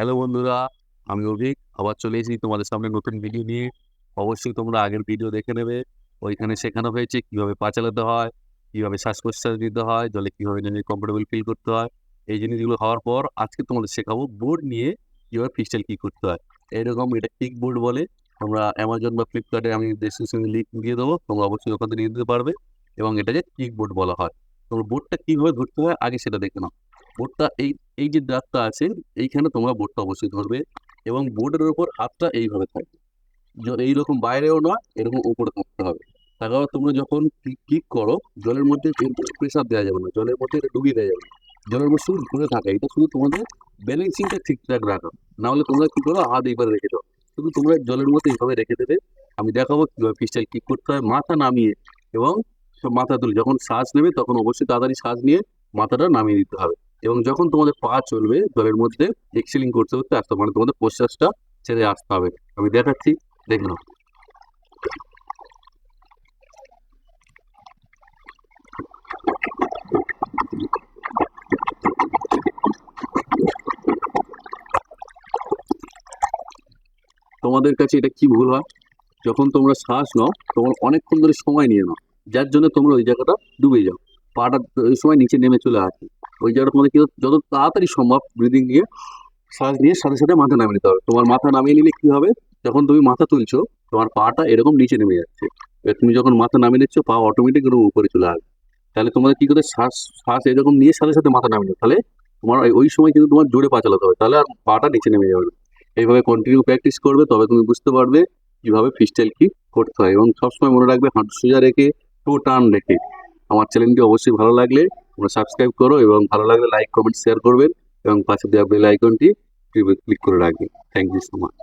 Hello বন্ধুরা, আমি অভিক, আবার চলে এসেছি তোমাদের সামনে নতুন ভিডিও নিয়ে। অবশ্যই তোমরা আগের ভিডিও দেখে নেবে। ওইখানে শেখানো হয়েছে কীভাবে পা চালাতে হয়, কীভাবে শ্বাস প্রশ্বাস নিতে হয়, জলে কীভাবে নিজে কমফোর্টেবল ফিল করতে হয়। এই জিনিসগুলো হওয়ার পর আজকে তোমাদের শেখাবো বোর্ড নিয়ে কীভাবে ফিস্টাইল কি করতে হয়। এরকম এটা কিক বোর্ড বলে। তোমরা অ্যামাজন বা ফ্লিপকার্টে আমি ডিসক্রিপশনে লিঙ্ক দিয়ে দেবো, তোমরা অবশ্যই ওখান থেকে নিয়ে নিতে পারবে এবং এটাকে কিক বোর্ড বলা হয়। তোমরা বোর্ডটা কীভাবে ধরতে হয়, আগে সেটা দেখে নাও। বোর্ডটা এই এই যে দাগটা আছে, এইখানে তোমরা বোর্ডটা অবশ্যই ধরবে এবং বোর্ডের ওপর হাতটা এইভাবে থাকবে। এইরকম বাইরেও নয়, এরকম উপরে থাকতে হবে। তারপর তোমরা যখন ক্লিক করো, জলের মধ্যে প্রেশার দেওয়া যাবে না, জলের মধ্যে এটা ডুবিয়ে দেওয়া যাবে না। জলের মধ্যে শুধু ঘুরে থাকে, এটা শুধু তোমাদের ব্যালেন্সিংটা ঠিকঠাক রাখা। না হলে তোমরা কী করো, হাত এইভাবে রেখে দাও। শুধু তোমরা জলের মধ্যে এইভাবে রেখে দেবে। আমি দেখাবো কীভাবে পিস্টাইল কিক করতে হয়। মাথা নামিয়ে এবং মাথা তুলে, যখন শ্বাস নেবে তখন অবশ্যই তাড়াতাড়ি শ্বাস নিয়ে মাথাটা নামিয়ে দিতে হবে। এবং যখন তোমাদের পা চলবে জলের মধ্যে এক্সেলিং করতে করতে আসতে। মানে তোমাদের প্রশ্বাসটা ছেড়ে আসতে হবে। আমি দেখাচ্ছি, দেখে নাও। তোমাদের কাছে এটা কি ভুল হয়? যখন তোমরা শ্বাস নাও তোমরা অনেকক্ষণ ধরে সময় নিয়ে নাও। যার জন্য তোমরা ওই জায়গাটা ডুবে যাও। পাটা সময় নিচে নেমে চলে আসে ওই জায়গাটা তোমাদের যত তাড়াতাড়ি সম্ভব ব্রিদিং নিয়ে শ্বাস নিয়ে সাথে সাথে মাথা নামিয়ে নিতে হবে। তোমার মাথা নামিয়ে নিলে কি হবে? যখন তুমি মাথা তুলছো, তোমার পাটা এরকম নিচে নেমে যাচ্ছে। এবার তুমি যখন মাথা নামিয়ে নিচ্ছ, পা অটোমেটিক এরকম উপরে চলে আসবে। তাহলে তোমাদের কি করতে শ্বাস শ্বাস এরকম নিয়ে সাথে সাথে মাথা নামিয়ে তাহলে তোমার ওই- সময় কিন্তু তোমার জোরে পা চালাতে হবে। তাহলে আর পাটা নিচে নেমে যাবে এইভাবে কন্টিনিউ প্র্যাকটিস করবে, তবে তুমি বুঝতে পারবে কীভাবে ফ্রিস্টাইল কি করতে হয়। এবং সবসময় মনে রাখবে, হাঁটু সোজা রেখে টু টার্ন রেখে। আমার চ্যানেলটি অবশ্যই ভালো লাগলে তোমরা সাবস্ক্রাইব করো এবং ভালো লাগলে লাইক কমেন্ট শেয়ার করবেন এবং পাশে দেওয়া বেল আইকনটি ক্লিক করে রাখবেন। Thank you so much